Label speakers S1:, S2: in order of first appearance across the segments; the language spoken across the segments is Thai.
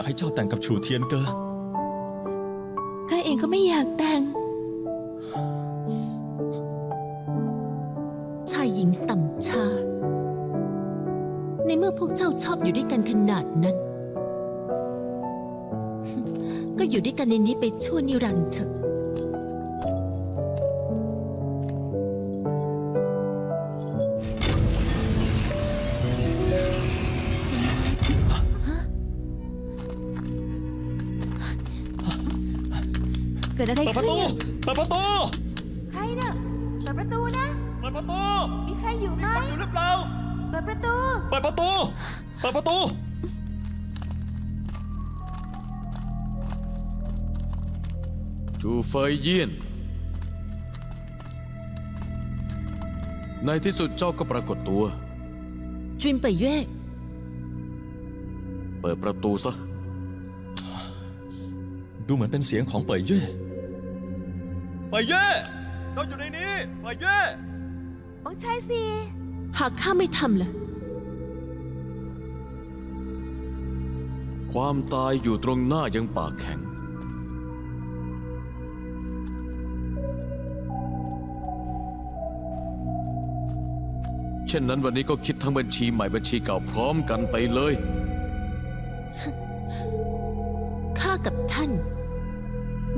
S1: อยากให้เจ้าแต่งกับชูเทียนเกอ
S2: ข้าเองก็ไม่อยากแต่ง ชายหญิงต่ำชา ในเมื่อพวกเจ้าชอบอยู่ด้วยกันขนาดนั้น ก็อยู่ด้วยกันในนี้ไปชั่วนิรันดร์เถอะ กิดอะไร
S1: เปิดป
S2: ขึ้
S1: ระ
S2: น
S1: ตู
S2: น่ะ
S1: เปิดประตู
S3: ใครเน่ะเปิดประตูนะ
S1: เปิดประตู
S3: มีใครอยู่ไหม
S1: อยู่หรือเปล่า
S3: เปิดประตู
S1: เปิดประตู เปิดประตู
S4: จูเฟยเยียน ในที่สุดเจ้าก็ปรากฏตัว
S2: จุนไปเย่
S4: เปิดประตูซะ
S1: ดูเหมือนเป็นเสียงของเป่ยเย่ เป่ยเย่เราอยู่ในนี้เป่ยเย่
S3: องค์ชายสิ
S2: หากข้าไม่ทำล่ะ
S4: ความตายอยู่ตรงหน้ายังปากแข็ง เช่นนั้นวันนี้ก็คิดทั้งบัญชีใหม่บัญชีเก่าพร้อมกันไปเลย
S2: ข้ากับท่าน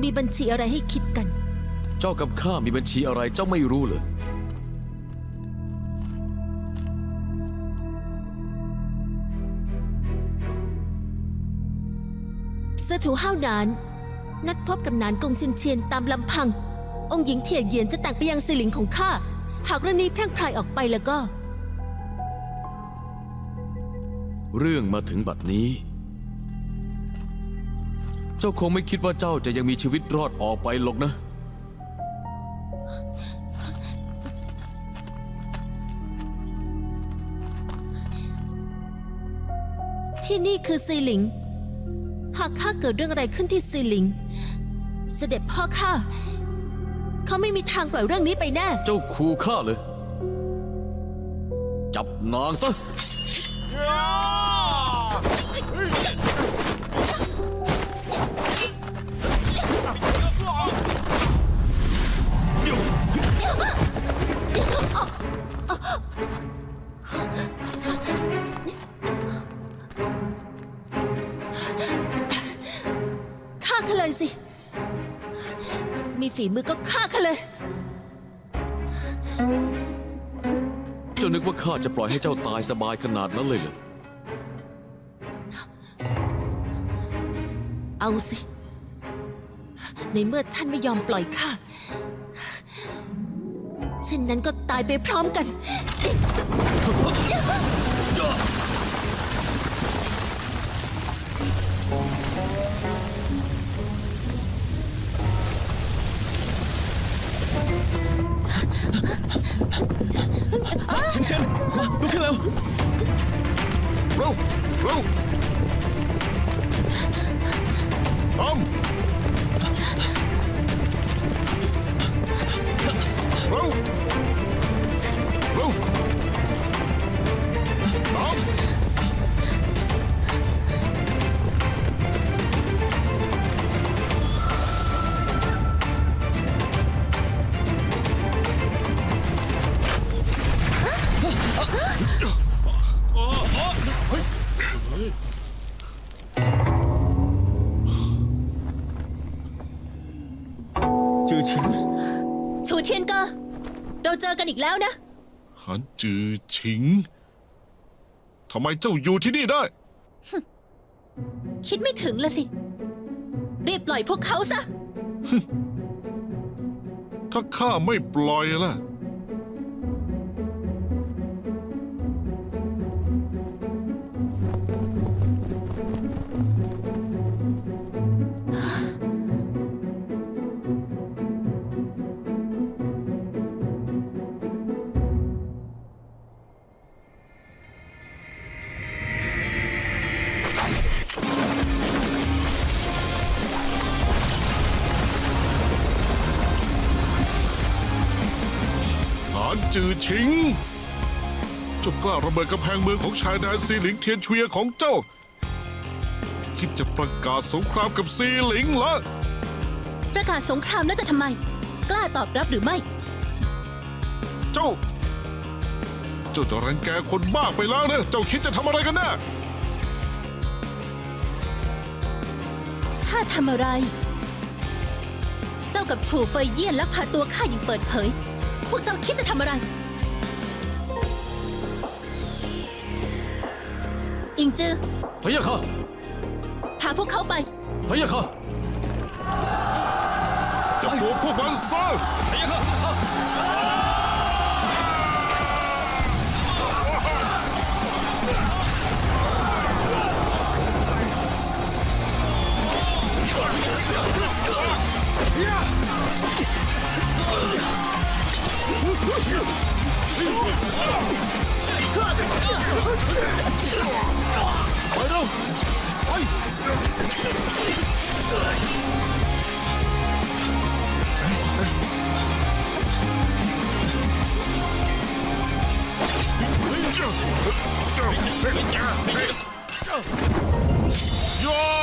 S2: มีบัญชีอะไรให้คิดกัน
S4: เจ้ากับข้ามีบัญชีอะไรเจ้าไม่รู้เลย
S2: เสอถูห้าวหนาน นัดพบกับหนานกงเชียนเชียนตามลำพัง องค์หญิงเทียเหยียนจะแต่งไปยังสิหลิงของข้า หากเรื่องนี้แพร่งพรายออกไปแล้วก็
S4: เรื่องมาถึงบัดนี้ เจ้าคงไม่คิดว่าเจ้าจะยังมีชีวิตรอดออกไปหรอกนะ
S2: ที่นี่คือซีหลิง หากข้าเกิดเรื่องอะไรขึ้นที่ซีหลิง เสด็จพ่อข้าเขาไม่มีทางปล่อยเรื่องนี้ไปแน่
S4: เจ้าขู่ข้าเลย จับนางซะ
S2: ฆ่าข้าเลยสิ มีฝีมือก็ฆ่าข้าเลย
S4: เจ้านึกว่าข้าจะปล่อยให้เจ้าตายสบายขนาดนั้นเลยเหรอ
S2: เอาสิ ในเมื่อท่านไม่ยอมปล่อยข้า เช่นนั้นก็ตายไปพร้อมกัน
S1: เชนเชนลุกขึ้นแล้ว
S5: เร็วเร็วตาม
S1: ชู
S2: เทียนเกอเราเจอกันอีกแล้วนะ
S5: หันจือฉิง ทำไมเจ้าอยู่ที่นี่ได้
S2: คิดไม่ถึงละสิ รีบปล่อยพวกเขาซะ
S5: ถ้าข้าไม่ปล่อยล่ะ จือฉิงเจ้ากล้าระเบิดกำแพงเมืองของชายแดนซีหลิงเทียนเชวียของเจ้า คิดจะประกาศสงครามกับซีหลิงเหรอ
S6: ประกาศสงครามแล้วจะทำไม กล้าตอบรับหรือไม่
S5: เจ้า เจ้าจะรังแกคนมากไปแล้วนะเจ้าคิดจะทำอะไรกันแน่
S6: ข้าทำอะไร เจ้ากับฉูเฟยเยี่ยนลักพาตัวข้าอย่างเปิดเผย พวกเจ้าคิดจะทำอะไร อิงจือ
S4: พะยะค่ะ
S6: พาพวกเขาไป
S4: พะยะค่ะ
S5: จะปลุกพวกมันซะยา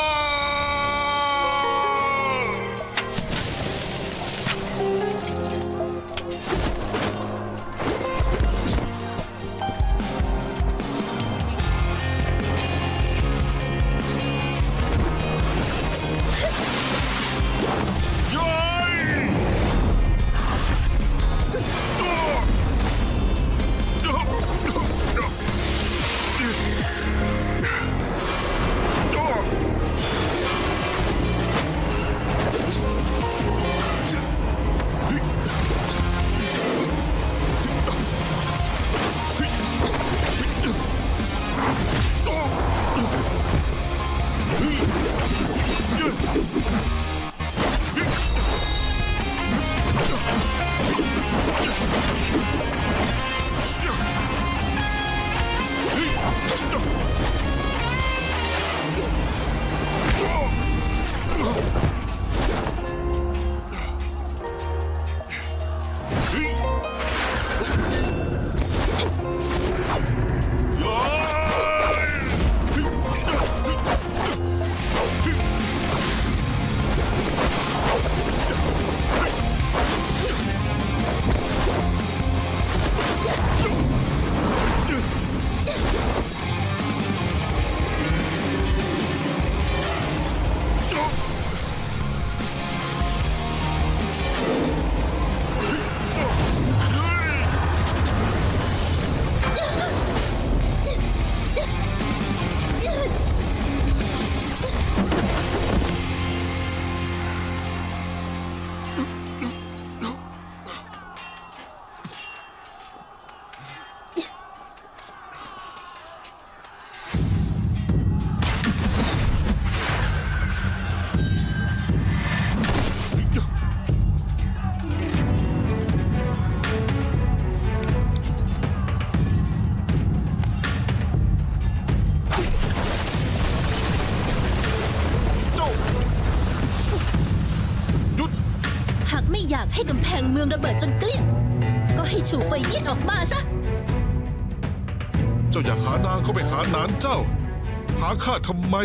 S5: า
S6: กไม่อยากให้กำแพงเมืองระเบิดจนเกลี้ยง ก็ให้ฉูเฟยเยี่ยนออกมาซะ
S5: เจ้าอยากหานางเข้าไปหานานเจ้า หาข้าทำไม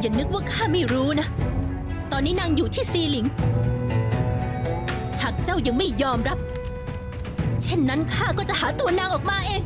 S6: อย่านึกว่าข้าไม่รู้นะ ตอนนี้นางอยู่ที่ซีหลิง หากเจ้ายังไม่ยอมรับ เช่นนั้นข้าก็จะหาตัวนางออกมาเอง